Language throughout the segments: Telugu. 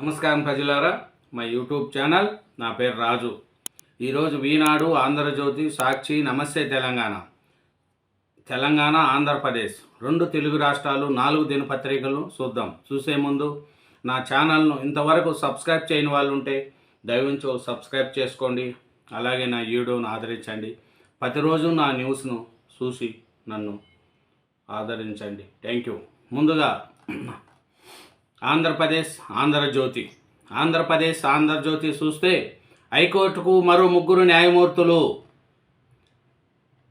నమస్కారం ప్రజలారా మా యూట్యూబ్ ఛానల్ నా పేరు రాజు. ఈరోజు వీనాడు ఆంధ్రజ్యోతి సాక్షి నమస్తే తెలంగాణ. తెలంగాణ ఆంధ్రప్రదేశ్. రెండు తెలుగు రాష్ట్రాలు నాలుగు దినపత్రికలు చూద్దాం. చూసే ముందు నా ఛానల్ను ఇంతవరకు సబ్స్క్రైబ్ చేయని వాళ్ళు ఉంటే దయవించో సబ్స్క్రైబ్ చేసుకోండి. అలాగే నా వీడియోను ఆదరించండి. ప్రతిరోజు నా న్యూస్ను చూసి నన్ను ఆదరించండి. Thank you. ముందుగా ఆంధ్రప్రదేశ్ ఆంధ్రజ్యోతి. ఆంధ్రప్రదేశ్ ఆంధ్రజ్యోతి చూస్తే హైకోర్టుకు మరో ముగ్గురు న్యాయమూర్తులు.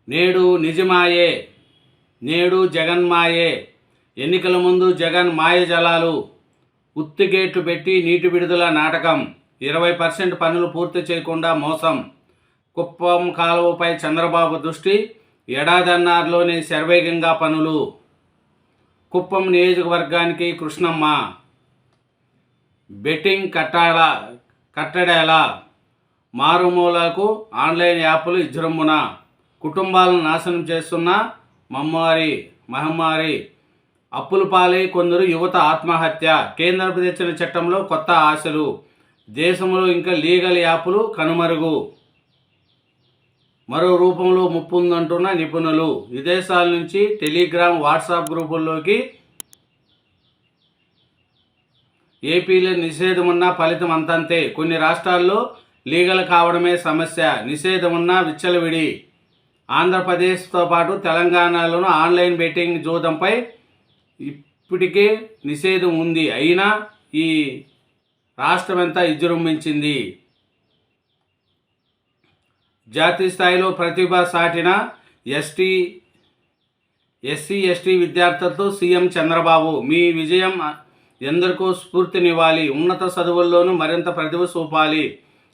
నేడు నిజమాయే నేడు జగన్మాయే. ఎన్నికల ముందు జగన్ మాయ జలాలు ఉత్తిగేట్లు పెట్టి నీటి విడుదల నాటకం. ఇరవై పర్సెంట్ పనులు పూర్తి చేయకుండా మోసం. కుప్పం కాలువపై చంద్రబాబు దృష్టి ఎడాదన్నార్లోని శరవేగంగా పనులు. కుప్పం నియోజకవర్గానికి కృష్ణమ్మ. బెట్టింగ్ కట్టాల కట్టడేలా మారుమూలకు ఆన్లైన్ యాప్లు ఇజ్జరమ్మున. కుటుంబాలను నాశనం చేస్తున్న మమ్మారి మహమ్మారి అప్పుల పాలై కొందరు యువత ఆత్మహత్య. కేంద్ర తెచ్చిన చట్టంలో కొత్త ఆశలు. దేశంలో ఇంకా లీగల్ యాప్లు కనుమరుగు. మరో రూపంలో ముప్పు ఉందంటున్న నిపుణులు. విదేశాల నుంచి టెలిగ్రామ్ వాట్సాప్ గ్రూపుల్లోకి ఏపీలో నిషేధం ఉన్నా ఫలితం అంతంతే. కొన్ని రాష్ట్రాల్లో లీగల్ కావడమే సమస్య. నిషేధం ఉన్నా విచ్చలవిడి. ఆంధ్రప్రదేశ్తో పాటు తెలంగాణలోనూ ఆన్లైన్ బెట్టింగ్ జూదంపై ఇప్పటికే నిషేధం ఉంది. అయినా ఈ రాష్ట్రమంతా విజృంభించింది జాతీయ స్థాయిలో ప్రతిభ సాటిన ఎస్టీ ఎస్సీ ఎస్టీ విద్యార్థులతో సీఎం చంద్రబాబు మీ విజయం ఎందరికో స్ఫూర్తినివ్వాలి. ఉన్నత చదువుల్లోనూ మరింత ప్రతిభ చూపాలి.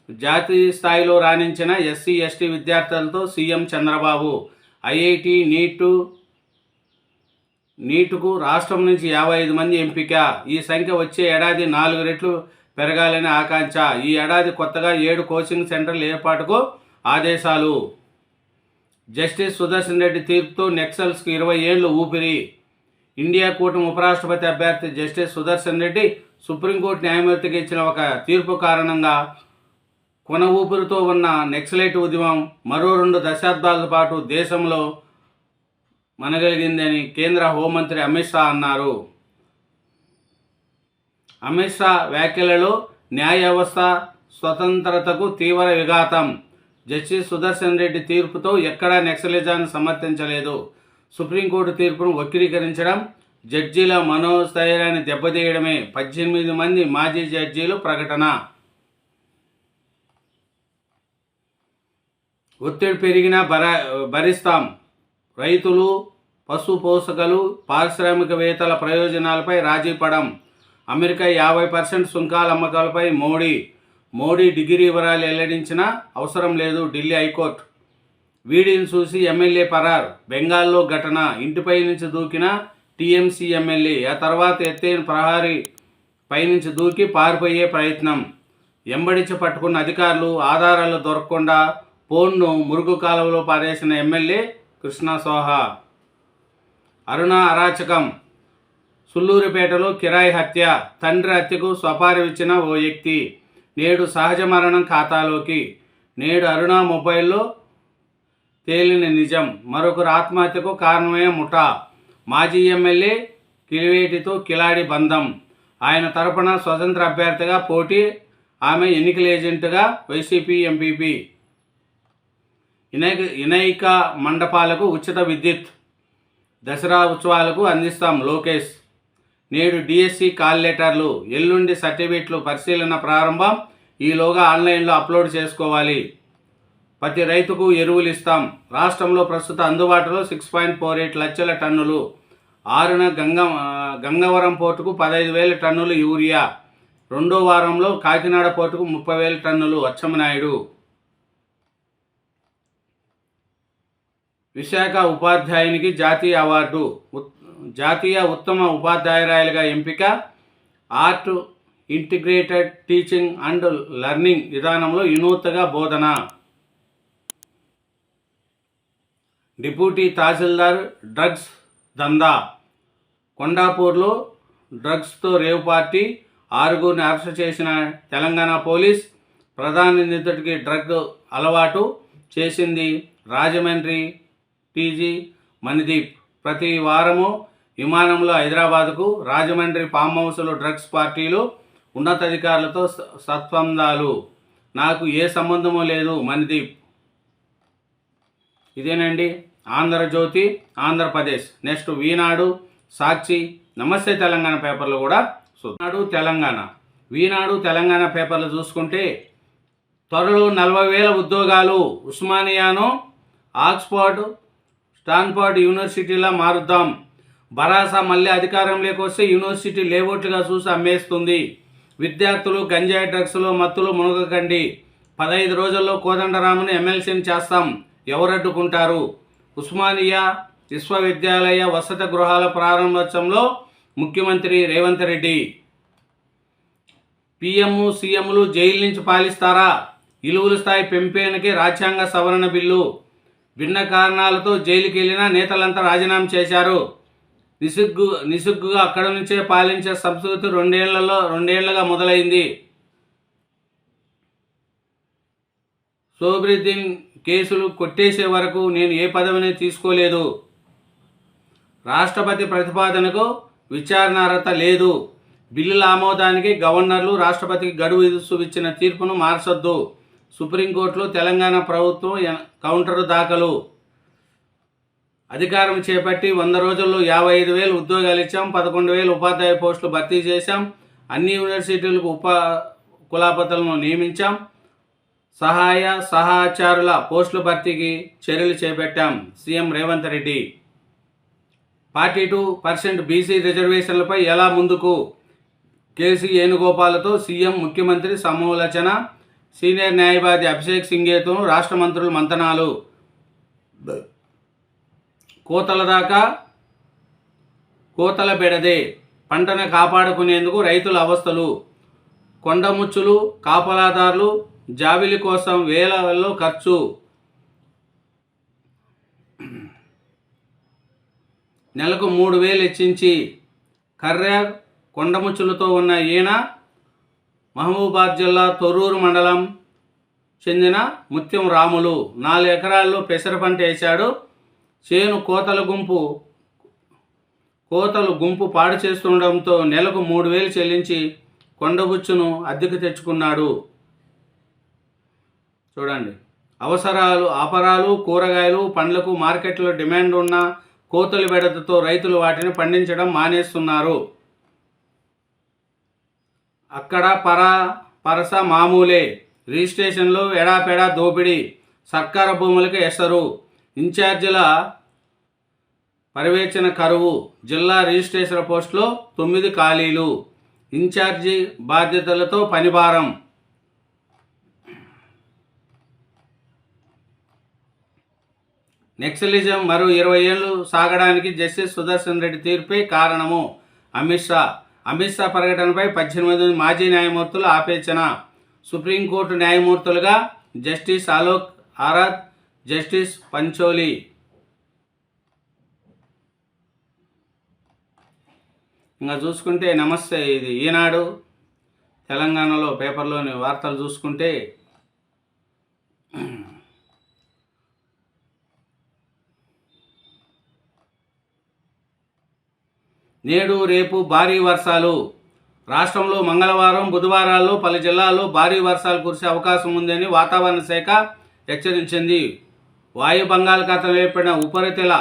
జాతీయ స్థాయిలో రాణించిన ఎస్సీ ఎస్టీ విద్యార్థులతో సీఎం చంద్రబాబు ఐఐటి నీటు నీటుకు రాష్ట్రం నుంచి యాభై ఐదు మంది ఎంపిక. ఈ సంఖ్య వచ్చే ఏడాది నాలుగు రెట్లు పెరగాలని ఆకాంక్ష. ఈ ఏడాది కొత్తగా ఏడు కోచింగ్ సెంటర్ల ఏర్పాటుకు ఆదేశాలు. జస్టిస్ సుదర్శన్ రెడ్డి తీర్పుతో నెక్సల్స్కు ఇరవై ఏళ్ళు ఊపిరి. ఇండియా కూటమి ఉపరాష్ట్రపతి అభ్యర్థి justice Sudarshan Reddy supreme court న్యాయమూర్తికి ఇచ్చిన ఒక తీర్పు కారణంగా కొన ఊపిరితో ఉన్న నెక్సలైట్ ఉద్యమం మరో రెండు దశాబ్దాల పాటు దేశంలో మనగలిగిందని కేంద్ర హోంమంత్రి అమిత్ షా అన్నారు. అమిత్ షా వ్యాఖ్యలలో న్యాయ వ్యవస్థ స్వతంత్రతకు తీవ్ర విఘాతం. జస్టిస్ సుదర్శన్ రెడ్డి తీర్పుతో ఎక్కడా నెక్సలిజాన్ని సమర్థించలేదు. సుప్రీంకోర్టు తీర్పును వక్రీకరించడం జడ్జీల మనోస్థైర్యాన్ని దెబ్బతీయడమే పద్దెనిమిది మంది మాజీ జడ్జీలు ప్రకటన. ఒత్తిడి పెరిగినా భర భరిస్తాం. రైతులు పశు పోషకులు పారిశ్రామికవేత్తల ప్రయోజనాలపై రాజీ పడం అమెరికా యాభై పర్సెంట్ సుంకాల అమ్మకాలపై మోడీ మోడీ డిగ్రీ వివరాలు వెల్లడించినా అవసరం లేదు ఢిల్లీ హైకోర్టు. వీడిని చూసి ఎమ్మెల్యే పరార్. బెంగాల్లో ఘటన. ఇంటిపై నుంచి దూకిన టీఎంసీ ఎమ్మెల్యే. ఆ తర్వాత ఎత్తైన ప్రహారీ పైనుంచి దూకి పారిపోయే ప్రయత్నం. ఎంబడించి పట్టుకున్న అధికారులు ఆధారాలు దొరకకుండా ఫోన్ను మురుగు కాలువలో పారేసిన ఎమ్మెల్యే కృష్ణ సోహా. అరుణ అరాచకం. సుల్లూరుపేటలో కిరాయి హత్య. తండ్రి హత్యకు స్వపారివిచ్చిన ఓ వ్యక్తి. నేడు సహజ మరణం ఖాతాలోకి నేడు అరుణ మొబైల్లో తేలిన నిజం. మరొకరు ఆత్మహత్యకు కారణమైన ముఠా. మాజీ ఎమ్మెల్యే కిలివేటితో కిలాడి బంధం. ఆయన తరపున స్వతంత్ర అభ్యర్థిగా పోటీ ఆమె ఎన్నికల ఏజెంట్గా వైసీపీ ఎంపీపీ. ఇనైక ఇనైక మండపాలకు ఉచిత విద్యుత్. దసరా ఉత్సవాలకు అందిస్తాం లోకేష్. నేడు డిఎస్సి కాల్ లెటర్లు ఎల్లుండి సర్టిఫికెట్లు పరిశీలన ప్రారంభం. ఈలోగా ఆన్లైన్లో అప్లోడ్ చేసుకోవాలి. ప్రతి రైతుకు ఎరువులు ఇస్తాం. రాష్ట్రంలో ప్రస్తుత అందుబాటులో సిక్స్ పాయింట్ ఫోర్ ఎయిట్ లక్షల టన్నులు. ఆరున గంగ గంగవరం పోర్టుకు పదహైదు వేల టన్నులు యూరియా. రెండో వారంలో కాకినాడ పోర్టుకు ముప్పై వేల టన్నులు అచ్చెన్నాయుడు. విశాఖ ఉపాధ్యాయునికి జాతీయ అవార్డు. జాతీయ ఉత్తమ ఉపాధ్యాయురాయలుగా ఎంపిక art integrated teaching and learning విధానంలో వినూత్నగా బోధన. డిప్యూటీ తహసీల్దార్ డ్రగ్స్ దందా. కొండాపూర్లో డ్రగ్స్తో రేవ్ పార్టీ ఆరుగురిని అరెస్ట్ చేసిన తెలంగాణ పోలీస్ ప్రధాన నిందితుడికి డ్రగ్ అలవాటు చేసింది రాజమండ్రి టీజీ మణిదీప్. ప్రతి వారము విమానంలో హైదరాబాద్కు రాజమండ్రి ఫామ్ హౌస్లో డ్రగ్స్ పార్టీలు ఉన్నతాధికారులతో స- నాకు ఏ సంబంధము లేదు మణిదీప్ ఇదేనండి? ఆంధ్రజ్యోతి ఆంధ్రప్రదేశ్. నెక్స్ట్ వీనాడు సాక్షి. నమస్తే తెలంగాణ పేపర్లు కూడా నాడు తెలంగాణ. వీనాడు తెలంగాణ పేపర్లు చూసుకుంటే త్వరలో నలభై వేల ఉద్యోగాలు ఉస్మానియాను ఆక్స్ఫర్డ్ స్టాన్ఫర్డ్ యూనివర్సిటీలా మారుద్దాం. భరాసా మళ్ళీ అధికారంలోకి వస్తే యూనివర్సిటీ లేఅవుట్లుగా చూసి అమ్మేస్తుంది. విద్యార్థులు గంజాయి డ్రగ్స్లో మత్తులు మునగకండి. పదహైదు రోజుల్లో కోదండరాముని ఎమ్మెల్సీని చేస్తాం. ఎవరడ్డుకుంటారు? ఉస్మానియా విశ్వవిద్యాలయ వసతి గృహాల ప్రారంభోత్సవంలో ముఖ్యమంత్రి రేవంత్ రెడ్డి. పిఎం సీఎంలు జైలు నుంచి పాలిస్తారా? ఇలువుల స్థాయి పెంపేనికి రాజ్యాంగ సవరణ బిల్లు. భిన్న కారణాలతో జైలుకి వెళ్ళిన నేతలంతా రాజీనామా చేశారు. నిసుగ్గు నిసుగ్గుగా అక్కడ నుంచే పాలించే సంస్కృతి రెండేళ్ళలో రెండేళ్ళుగా మొదలైంది. సోబ్రిద్దీన్ కేసులు కొట్టేసే వరకు నేను ఏ పదవిని తీసుకోలేదు. రాష్ట్రపతి ప్రతిపాదనకు విచారణార్హత లేదు. బిల్లుల ఆమోదానికి గవర్నర్లు రాష్ట్రపతికి గడువు విధిస్తూ ఇచ్చిన తీర్పును మార్చొద్దు. సుప్రీంకోర్టులో తెలంగాణ ప్రభుత్వం కౌంటరు కౌంటర్ దాఖలు. అధికారం చేపట్టి వంద రోజుల్లో యాభై ఐదు వేలు ఉద్యోగాలు ఇచ్చాం పదకొండు వేలు ఉపాధ్యాయ పోస్టులు భర్తీ చేశాం అన్ని యూనివర్సిటీలకు ఉప కులాపతులను నియమించాం సహాయ సహాచారుల పోస్టుల భర్తీకి చర్యలు చేపట్టాం CM Revanth Reddy. Forty two percent BC రిజర్వేషన్లపై ఎలా ముందుకు? కేసీ వేణుగోపాలతో సీఎం ముఖ్యమంత్రి సమాలోచన సీనియర్ న్యాయవాది అభిషేక్ సింగేతో రాష్ట్ర మంత్రులు మంతనాలు. కోతల దాకా కోతల బెడదే పంటను కాపాడుకునేందుకు రైతుల అవస్థలు. కొండముచ్చులు కాపలాదారులు జాబిలి కోసం వేలలో ఖర్చు. నెలకు మూడు వేలు హెచ్చించి కర్ర కొండముచ్చులతో ఉన్న ఈయన మహబూబాద్ జిల్లా తొర్రూరు మండలం చెందిన ముత్యం రాములు. నాలుగు ఎకరాల్లో పెసర పంట వేశాడు. చేను కోతల గుంపు కోతలు గుంపు పాడు చేస్తుండడంతో నెలకు మూడు వేలు చెల్లించి కొండబుచ్చును అద్దెకు తెచ్చుకున్నాడు. చూడండి. అవసరాలు ఆపరాలు కూరగాయలు పండ్లకు మార్కెట్లో డిమాండ్ ఉన్న కోతలు బెడతతో రైతులు వాటిని పండించడం మానేస్తున్నారు. అక్కడ పరా పరస మామూలే. రిజిస్ట్రేషన్లో ఎడాపెడా దోపిడీ. సర్కార భూములకు ఎసరు. ఇన్ఛార్జీల పర్యవేక్షణ కరువు జిల్లా రిజిస్ట్రేషన్ పోస్టులో తొమ్మిది ఖాళీలు. ఇన్ఛార్జి బాధ్యతలతో పనిభారం. నెక్సలిజం మరో ఇరవై ఏళ్ళు సాగడానికి జస్టిస్ సుదర్శన్ రెడ్డి తీర్పే కారణము అమిత్ షా. అమిత్ షా ప్రకటనపై పద్దెనిమిది మాజీ న్యాయమూర్తులు ఆపేచన. సుప్రీంకోర్టు న్యాయమూర్తులుగా జస్టిస్ అలోక్ ఆరాధ్ జస్టిస్ పంచోలి. ఇంకా చూసుకుంటే నమస్తే ఇది ఈనాడు తెలంగాణలో పేపర్లోని వార్తలు చూసుకుంటే నేడు రేపు భారీ వర్షాలు. రాష్ట్రంలో మంగళవారం బుధవారాల్లో పలు జిల్లాల్లో భారీ వర్షాలు కురిసే అవకాశం ఉందని వాతావరణ శాఖ హెచ్చరించింది. వాయు బంగాళాఖాతంలో ఏర్పడిన ఉపరితల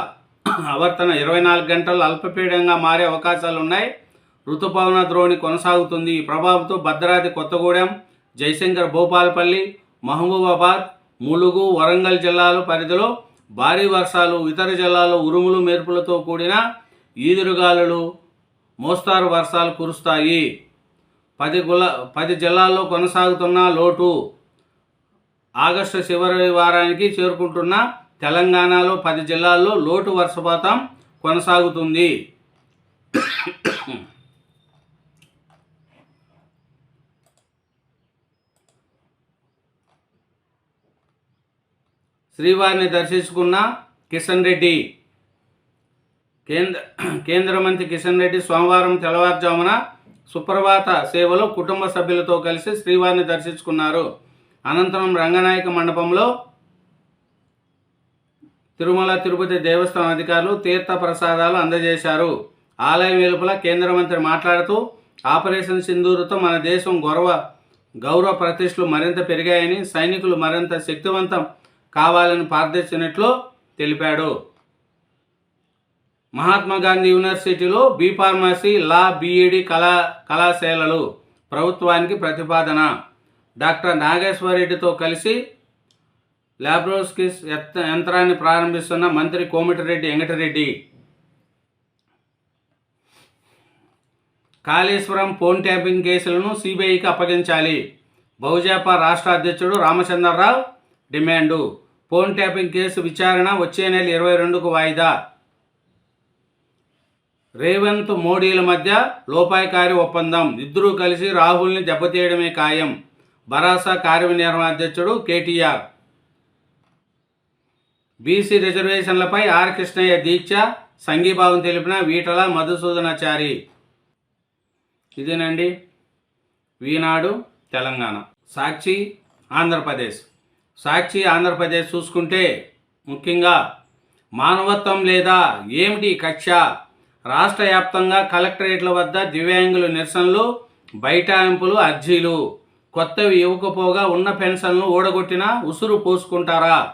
ఆవర్తన ఇరవై నాలుగు గంటల్లో అల్పపీడంగా మారే అవకాశాలు ఉన్నాయి. ఋతుపవన ద్రోణి కొనసాగుతుంది. ఈ ప్రభావంతో భద్రాద్రి కొత్తగూడెం జయశంకర్ భూపాలపల్లి మహబూబాబాద్ ములుగు వరంగల్ జిల్లాల పరిధిలో భారీ వర్షాలు ఇతర జిల్లాలో ఉరుములు మెరుపులతో కూడిన ఈదురుగాలులు మోస్తారు వర్షాలు కురుస్తాయి. పది గుల పది జిల్లాల్లో కొనసాగుతున్న లోటు ఆగస్టు చివరి వారానికి చేరుకుంటున్న తెలంగాణలో పది జిల్లాల్లో లోటు వర్షపాతం కొనసాగుతుంది. శ్రీవారిని దర్శించుకున్న కిషన్ రెడ్డి. కేంద్ర కేంద్ర మంత్రి కిషన్ రెడ్డి సోమవారం తెల్లవారుజామున సుప్రభాత సేవలో కుటుంబ సభ్యులతో కలిసి శ్రీవారిని దర్శించుకున్నారు. అనంతరం రంగనాయక మండపంలో తిరుమల తిరుపతి దేవస్థానం అధికారులు తీర్థ ప్రసాదాలు అందజేశారు. ఆలయం వెలుపల కేంద్ర మంత్రి మాట్లాడుతూ ఆపరేషన్ సింధూరుతో మన దేశం గౌరవ గౌరవ ప్రతిష్టలు మరింత పెరిగాయని సైనికులు మరింత శక్తివంతం కావాలని ప్రార్థించినట్లు తెలిపాడు. మహాత్మా గాంధీ యూనివర్సిటీలో బీ ఫార్మసీ లా బీఈడి కళా కళాశాలలు ప్రభుత్వానికి ప్రతిపాదన. డాక్టర్ నాగేశ్వరరెడ్డితో కలిసి ల్యాబ్రోస్కిస్ యంత్రాన్ని ప్రారంభిస్తున్న మంత్రి కోమటిరెడ్డి వెంకటరెడ్డి. కాళేశ్వరం ఫోన్ ట్యాపింగ్ కేసులను సిబిఐకి అప్పగించాలి. బహుజాపా రాష్ట్ర అధ్యక్షుడు Ramachandra Rao demand. Phone tapping case విచారణ వచ్చే నెల ఇరవై రెండుకు వాయిదా. రేవంత్ మోడీల మధ్య లోపాయకారి ఒప్పందం. ఇద్దరూ కలిసి రాహుల్ని దెబ్బతీయడమే ఖాయం. భరాసా కార్యనిర్వహణాధ్యక్షుడు కేటీఆర్. బీసీ రిజర్వేషన్లపై ఆర్ కృష్ణయ్య దీక్ష సంఘీభావం తెలిపిన వీటల మధుసూదనాచారి. ఇదేనండి ఈనాడు తెలంగాణ. సాక్షి ఆంధ్రప్రదేశ్. సాక్షి ఆంధ్రప్రదేశ్ చూసుకుంటే ముఖ్యంగా మానవత్వం లేదా ఏమిటి కక్ష? రాష్ట్ర వ్యాప్తంగా కలెక్టరేట్ల వద్ద దివ్యాంగుల నిరసనలు బైఠాయింపులు అర్జీలు. కొత్తవి ఇవ్వకపోగా ఉన్న పెన్షన్లు ఓడగొట్టినా ఉసురు పోసుకుంటారా?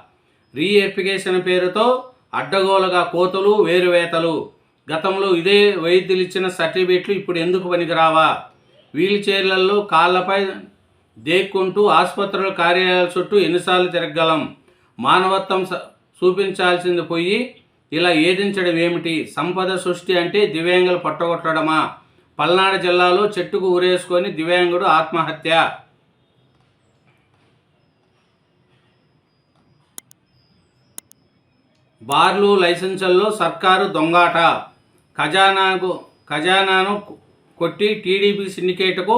రీఎప్లికేషన్ పేరుతో అడ్డగోలుగా కోతలు వేరువేతలు. గతంలో ఇదే వైద్యులు ఇచ్చిన సర్టిఫికేట్లు ఇప్పుడు ఎందుకు పనికిరావా? వీల్ చైర్లలో కాళ్ళపై దేక్కుంటూ ఆసుపత్రుల కార్యాలయాల చుట్టూ ఎన్నిసార్లు తిరగలం మానవత్వం స- చూపించాల్సింది పోయి ఇలా ఏదించడం ఏమిటి? సంపద సృష్టి అంటే దివ్యాంగులు పట్టగొట్టడమా? పల్నాడు జిల్లాలో చెట్టుకు ఊరేసుకొని దివ్యాంగుడు ఆత్మహత్య. బార్లు లైసెన్సుల్లో సర్కారు దొంగాట. ఖజానాకు ఖజానాను కొట్టి టీడీపీ సిండికేట్కు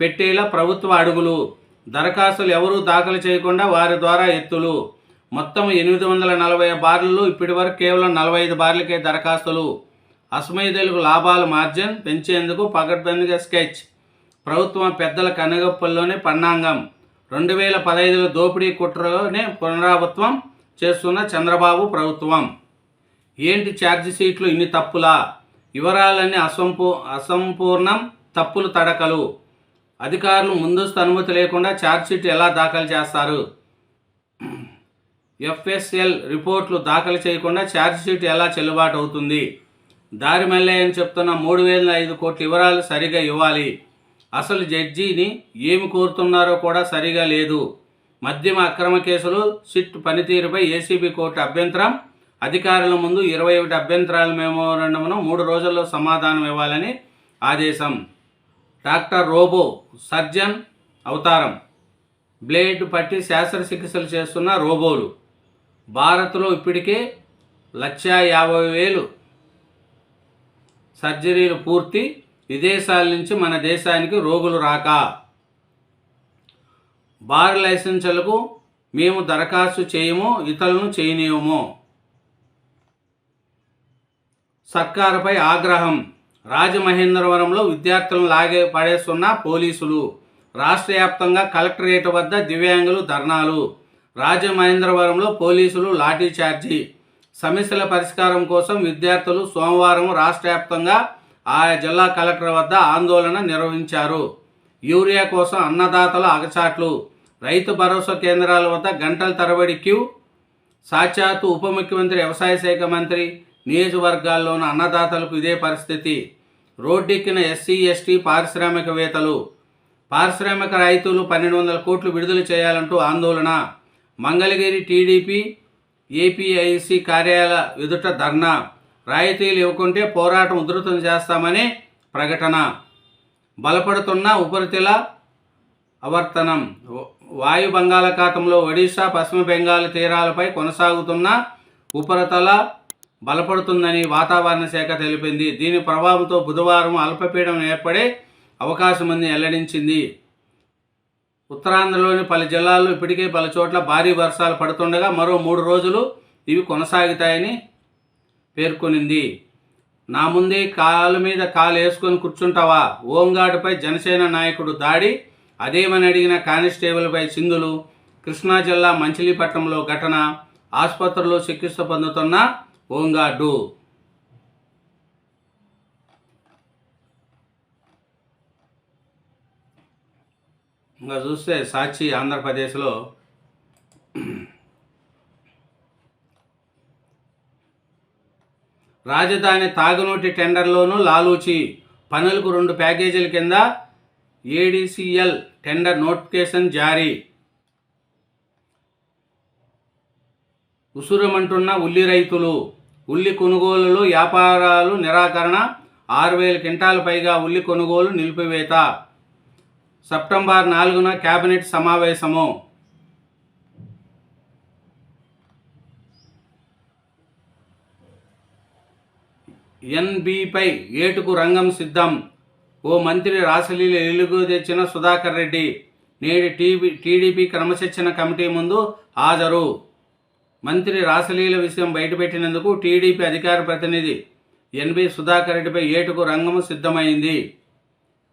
పెట్టేలా ప్రభుత్వ అడుగులు. దరఖాస్తులు ఎవరూ దాఖలు చేయకుండా వారి ద్వారా ఎత్తులు. మొత్తం ఎనిమిది వందల నలభై బార్లలో ఇప్పటి వరకు కేవలం నలభై ఐదు బార్లకే దరఖాస్తులు. అసమయుధులకు లాభాల మార్జిన్ పెంచేందుకు పగడ్బందీగా స్కెచ్. ప్రభుత్వం పెద్దల కనగప్పల్లోనే పన్నాంగం. రెండు వేల పదహైదులో దోపిడీ కుట్రలోనే పునరావృత్వం చేస్తున్న చంద్రబాబు ప్రభుత్వం. ఏంటి ఛార్జ్ షీట్లు ఇన్ని తప్పులా? వివరాలన్నీ అసంపూ అసంపూర్ణం తప్పులు తడకలు. అధికారులు ముందస్తు అనుమతి లేకుండా ఛార్జ్షీట్ ఎలా దాఖలు చేస్తారు? ఎఫ్ఎస్ఎల్ రిపోర్ట్లు దాఖలు చేయకుండా ఛార్జ్షీట్ ఎలా చెల్లుబాటు అవుతుంది? దారి మళ్ళీ అని చెప్తున్న మూడు వేల ఐదు కోట్ల వివరాలు సరిగా ఇవ్వాలి. అసలు జడ్జిని ఏమి కోరుతున్నారో కూడా సరిగా లేదు. మద్యం అక్రమ కేసులు సిట్ పనితీరుపై ఏసీబీ కోర్టు అభ్యంతరం. అధికారుల ముందు ఇరవై ఒకటి అభ్యంతరాల మెమోరండంను మూడు రోజుల్లో సమాధానం ఇవ్వాలని ఆదేశం. డాక్టర్ రోబో సర్జన్ అవతారం. బ్లేడ్ పట్టి శస్త్రచికిత్సలు చేస్తున్న రోబోలు. భారత్లో ఇప్పటికే లక్షా యాభై వేలు సర్జరీలు పూర్తి. విదేశాల నుంచి మన దేశానికి రోగులు రాక. బార్ లైసెన్సులకు మేము దరఖాస్తు చేయము ఇతరులను చేయనీయము సర్కారుపై ఆగ్రహం. రాజమహేంద్రవరంలో విద్యార్థులను లాగే పడేస్తున్న పోలీసులు రాష్ట్ర వ్యాప్తంగా కలెక్టరేట్ వద్ద దివ్యాంగులు ధర్నాలు. రాజమహేంద్రవరంలో పోలీసులు లాఠీ చార్జీ. సమస్యల పరిష్కారం కోసం విద్యార్థులు సోమవారం రాష్ట్ర వ్యాప్తంగా ఆయా జిల్లా కలెక్టర్ వద్ద ఆందోళన నిర్వహించారు. యూరియా కోసం అన్నదాతల అగచాట్లు. రైతు భరోసా కేంద్రాల వద్ద గంటల తరబడి క్యూ. సాక్షాత్తు ఉప ముఖ్యమంత్రి వ్యవసాయ శాఖ మంత్రి నియోజకవర్గాల్లోని అన్నదాతలకు ఇదే పరిస్థితి. రోడ్డెక్కిన ఎస్సీ ఎస్టీ పారిశ్రామికవేత్తలు. పారిశ్రామిక రైతులు పన్నెండు వందల కోట్లు విడుదల చేయాలంటూ ఆందోళన. మంగళగిరి టీడీపీ ఏపీఐసి కార్యాలయ ఎదుట ధర్నా. రాయితీలు ఇవ్వకుంటే పోరాటం ఉధృతం చేస్తామని ప్రకటన. బలపడుతున్న ఉపరితల అవర్తనం వాయు బంగాళాఖాతంలో ఒడిశా పశ్చిమ బెంగాల్ తీరాలపై కొనసాగుతున్న ఉపరితల బలపడుతుందని వాతావరణ శాఖ తెలిపింది. దీని ప్రభావంతో బుధవారం అల్పపీడనం ఏర్పడే అవకాశం వెల్లడించింది. ఉత్తరాంధ్రలోని పలు జిల్లాల్లో ఇప్పటికే పలు చోట్ల భారీ వర్షాలు పడుతుండగా మరో మూడు రోజులు ఇవి కొనసాగుతాయని పేర్కొనింది. నా ముందే కాలు మీద కాలు వేసుకొని కూర్చుంటావా? ఓంగాడుపై జనసేన నాయకుడు దాడి అదేమని అడిగిన కానిస్టేబుల్పై సింధులు కృష్ణా జిల్లా మంచిలీపట్నంలో ఘటన ఆసుపత్రిలో చికిత్స పొందుతున్న ఓంగాడు ఇంకా చూస్తే సాక్షి ఆంధ్రప్రదేశ్లో రాజధాని తాగునోటి టెండర్లోనూ లాలూచి పనులకు రెండు ప్యాకేజీల కింద ఏడీసీఎల్ టెండర్ నోటిఫికేషన్ జారీ. ఉసురమంటున్న ఉల్లి రైతులు ఉల్లి కొనుగోలులో వ్యాపారాలు నిరాకరణ ఆరు వేల క్వింటాల పైగా ఉల్లి కొనుగోలు నిలిపివేత. సెప్టెంబర్ నాలుగున కేబినెట్ సమావేశము. ఎన్బిపై ఏటుకు రంగం సిద్ధం. ఓ మంత్రి రాసలీల ఎలుగు తెచ్చిన సుధాకర్ రెడ్డి. నేడు టీబీ టీడీపీ క్రమశిక్షణ కమిటీ ముందు హాజరు. మంత్రి రాసలీల విషయం బయటపెట్టినందుకు టీడీపీ అధికార ప్రతినిధి ఎన్బి సుధాకర్ రెడ్డిపై ఏటుకు రంగము సిద్ధమైంది.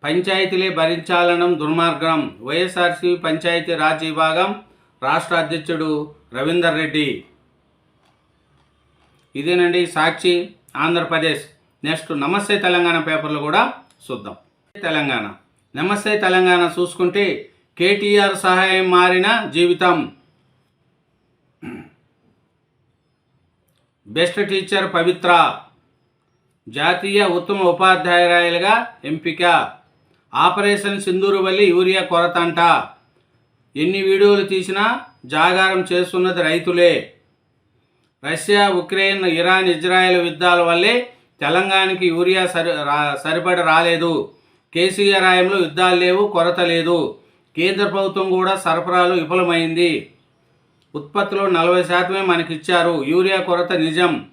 పంచాయతీలే భరించాలనం దుర్మార్గం. వైఎస్ఆర్సీ పంచాయతీ రాజ్ విభాగం రాష్ట్ర అధ్యక్షుడు రవీందర్ రెడ్డి. ఇదేనండి సాక్షి. ఆంధ్రప్రదేశ్. నెక్స్ట్ నమస్తే తెలంగాణ పేపర్లు కూడా చూద్దాం. తెలంగాణ. నమస్తే తెలంగాణ చూసుకుంటే కేటీఆర్ సహాయం మారిన జీవితం. Best teacher Pavitra. జాతీయ ఉత్తమ ఉపాధ్యాయురాయలుగా ఎంపిక. ఆపరేషన్ సింధూరు వల్లి యూరియా కొరత అంట. ఎన్ని వీడియోలు తీసినా జాగారం చేస్తున్నది రైతులే. రష్యా ఉక్రెయిన్ ఇరాన్ ఇజ్రాయెల్ యుద్ధాల వల్లే తెలంగాణకి యూరియా సరి రా- సరిపడ రాలేదు. కేసీఆర్ హయాంలో యుద్ధాలు లేవు కొరత లేదు. కేంద్ర ప్రభుత్వం కూడా సరఫరాలు విఫలమైంది. ఉత్పత్తిలో నలభై శాతమే మనకిచ్చారు. యూరియా కొరత నిజం.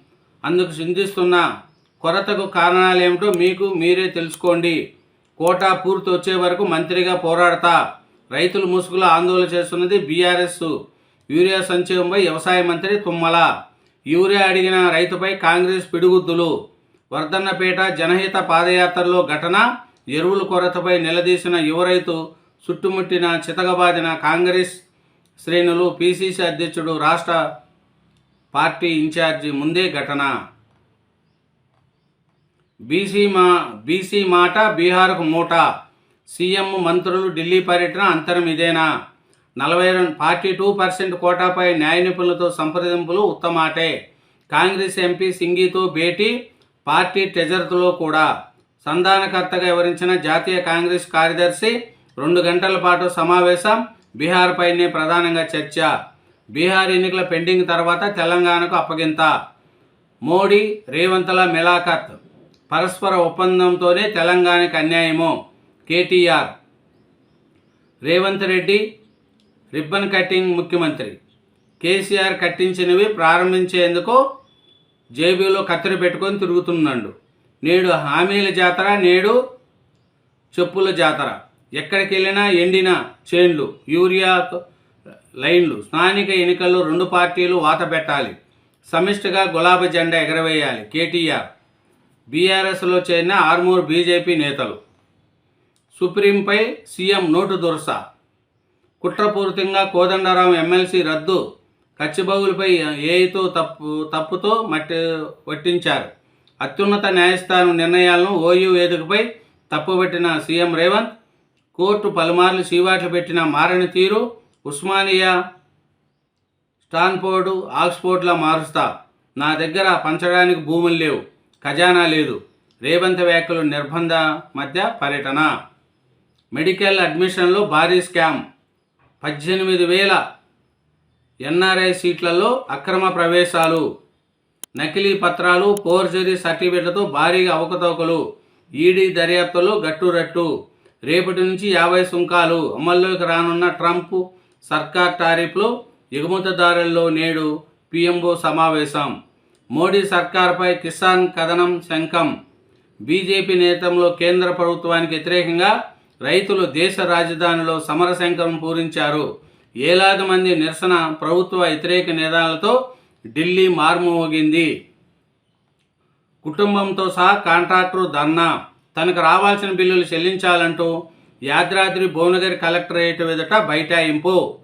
అందుకు చింతిస్తున్న. కొరతకు కారణాలేమిటో మీకు మీరే తెలుసుకోండి. కోటా పూర్తి వచ్చే వరకు మంత్రిగా పోరాడతా. రైతులు ముసుగులో ఆందోళన చేస్తున్నది బీఆర్ఎస్. యూరియా సంక్షేమంపై వ్యవసాయ మంత్రి తుమ్మల. యూరియా అడిగిన రైతుపై కాంగ్రెస్ పిడుగుద్దులు. వర్ధన్నపేట జనహిత పాదయాత్రలో ఘటన ఎరువుల కొరతపై నిలదీసిన యువ రైతు చుట్టుముట్టిన చితగబాదిన కాంగ్రెస్ శ్రేణులు పిసిసి అధ్యక్షుడు రాష్ట్ర పార్టీ ఇన్ఛార్జి ముందే ఘటన. బీసీ మా బీసీ మాట బీహార్కు మూట. సీఎం మంత్రులు ఢిల్లీ పర్యటన అంతరం ఇదేనా? నలభై రెండు ఫార్టీ టూ పర్సెంట్ కోటాపై న్యాయ నిపుణులతో సంప్రదింపులు ఉత్తమాటే. కాంగ్రెస్ ఎంపీ సింగితో భేటీ పార్టీ ట్రెజర్తో కూడా. సంధానకర్తగా వివరించిన జాతీయ కాంగ్రెస్ కార్యదర్శి రెండు గంటల పాటు సమావేశం బీహార్పైనే ప్రధానంగా చర్చ. బీహార్ ఎన్నికల పెండింగ్ తర్వాత తెలంగాణకు అప్పగింత. మోడీ రేవంత్ల మిలాఖత్. పరస్పర ఒప్పందంతోనే తెలంగాణకు అన్యాయము. KTR. Revanth Reddy ribbon cutting ముఖ్యమంత్రి. కేసీఆర్ కట్టించినవి ప్రారంభించేందుకు జేబీలో కత్తిరి పెట్టుకొని తిరుగుతున్నాడు. నేడు హామీల జాతర నేడు చెప్పుల జాతర. ఎక్కడికి వెళ్ళినా ఎండిన చేన్లు యూరియా లైన్లు స్థానిక ఎన్నికల్లో రెండు పార్టీలు వాత పెట్టాలి. సమిష్టిగా గులాబీ జెండా ఎగరవేయాలి. కేటీఆర్ బీఆర్ఎస్లో చేరిన ఆర్మూర్ బీజేపీ నేతలు. సుప్రీంపై సీఎం నోటు దురస. కుట్రపూరితంగా కోదండరాం ఎమ్మెల్సీ రద్దు కచ్చిబౌలపై ఏఐతో తప్పు తప్పుతో మట్టి వట్టించారు. అత్యున్నత న్యాయస్థానం నిర్ణయాలను ఓయూ వేదికపై తప్పుబట్టిన సీఎం రేవంత్ కోర్టు పలుమార్లు చీవాట్లు పెట్టిన మారని తీరు ఉస్మానియా స్టాన్ఫోర్డు ఆక్స్ఫోర్డ్లా మారుస్తా. నా దగ్గర పంచడానికి భూములు లేవు ఖజానా లేదు. రేవంత్ వ్యాఖ్యలు నిర్బంధ మధ్య పర్యటన. మెడికల్ అడ్మిషన్లో భారీ స్కామ్. పద్దెనిమిది వేల ఎన్ఆర్ఐ సీట్లలో అక్రమ ప్రవేశాలు నకిలీ పత్రాలు ఫోర్జరీ సర్టిఫికెట్లతో భారీగా అవకతవకలు ఈడీ దర్యాప్తులో గట్టురట్టు. రేపటి నుంచి యాభై సుంకాలు అమల్లోకి రానున్న ట్రంప్ సర్కార్ టారిఫ్లు ఎగుమతిదారుల్లో నేడు పిఎంఓ సమావేశం. మోడీ సర్కార్పై కిసాన్ కథనం శంఖం. బీజేపీ నేతంలో కేంద్ర ప్రభుత్వానికి వ్యతిరేకంగా రైతులు దేశ రాజధానిలో సమరశంకరం పూరించారు. ఏలాది మంది నిరసన ప్రభుత్వ వ్యతిరేక నినాదాలతో ఢిల్లీ మార్మోగింది. కుటుంబంతో సహా కాంట్రాక్టర్ ధర్నా. తనకు రావాల్సిన బిల్లులు చెల్లించాలంటూ యాదాద్రి భువనగిరి కలెక్టరేట్ ఎదుట బైఠాయింపు.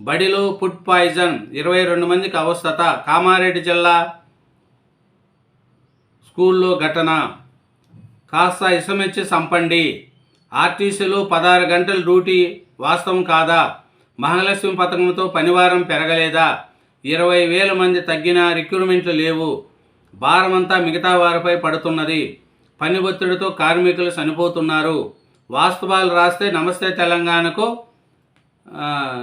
బడిలో ఫుడ్ పాయిజన్ ఇరవై రెండు మందికి అవస్థత. కామారెడ్డి జిల్లా స్కూల్లో ఘటన. కాస్త ఇసమిచ్చి సంపండి. ఆర్టీసీలో పదహారు గంటల డ్యూటీ వాస్తవం కాదా? మహాలక్ష్మి పథకంతో పనివారం పెరగలేదా? ఇరవై వేల మంది తగ్గిన రిక్రూట్మెంట్లు లేవు. భారమంతా మిగతా వారిపై పడుతున్నది. పని ఒత్తిడితో కార్మికులు చనిపోతున్నారు. వాస్తవాలు రాస్తే నమస్తే తెలంగాణకు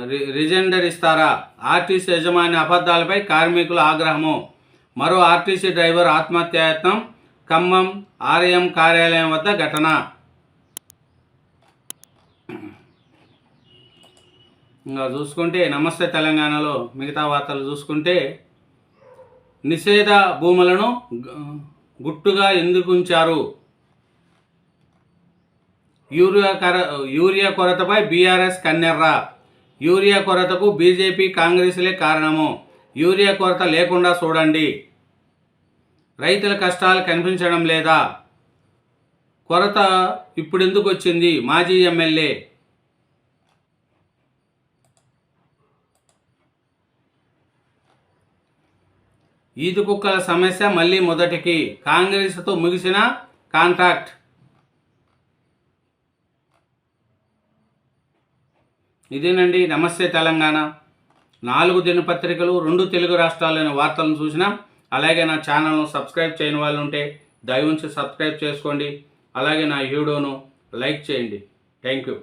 రి- రిజెండర్ ఇస్తారా? ఆర్టీసీ యజమాని అబద్ధాలపై కార్మికుల ఆగ్రహము. మరో ఆర్టీసీ డ్రైవర్ ఆత్మహత్యాయత్నం ఖమ్మం ఆర్ఎం కార్యాలయం వద్ద ఘటన. ఇంకా చూసుకుంటే నమస్తే తెలంగాణలో మిగతా వార్తలు చూసుకుంటే నిషేధ భూములను గుట్టుగా ఎందుకు ఉంచారు? యూరియా కర యూరియా కొరతపై బీఆర్ఎస్ కన్నెర్ర. యూరియా కొరతకు బీజేపీ కాంగ్రెస్లే కారణము. యూరియా కొరత లేకుండా చూడండి. రైతుల కష్టాలు కనిపించడం లేదా? కొరత ఇప్పుడెందుకు వచ్చింది? మాజీ ఎమ్మెల్యే ఈదు కుక్కల సమస్య మళ్ళీ మొదటికి. కాంగ్రెస్తో ముగిసిన కాంట్రాక్ట్. ఇదేనండి నమస్తే తెలంగాణ. నాలుగు దినపత్రికలు రెండు తెలుగు రాష్ట్రాల్లోని వార్తలను చూసినా. అలాగే నా ఛానల్ను సబ్స్క్రైబ్ చేయని వాళ్ళు ఉంటే దయవుంచి సబ్స్క్రైబ్ చేసుకోండి. అలాగే నా వీడియోను లైక్ చేయండి. Thank you.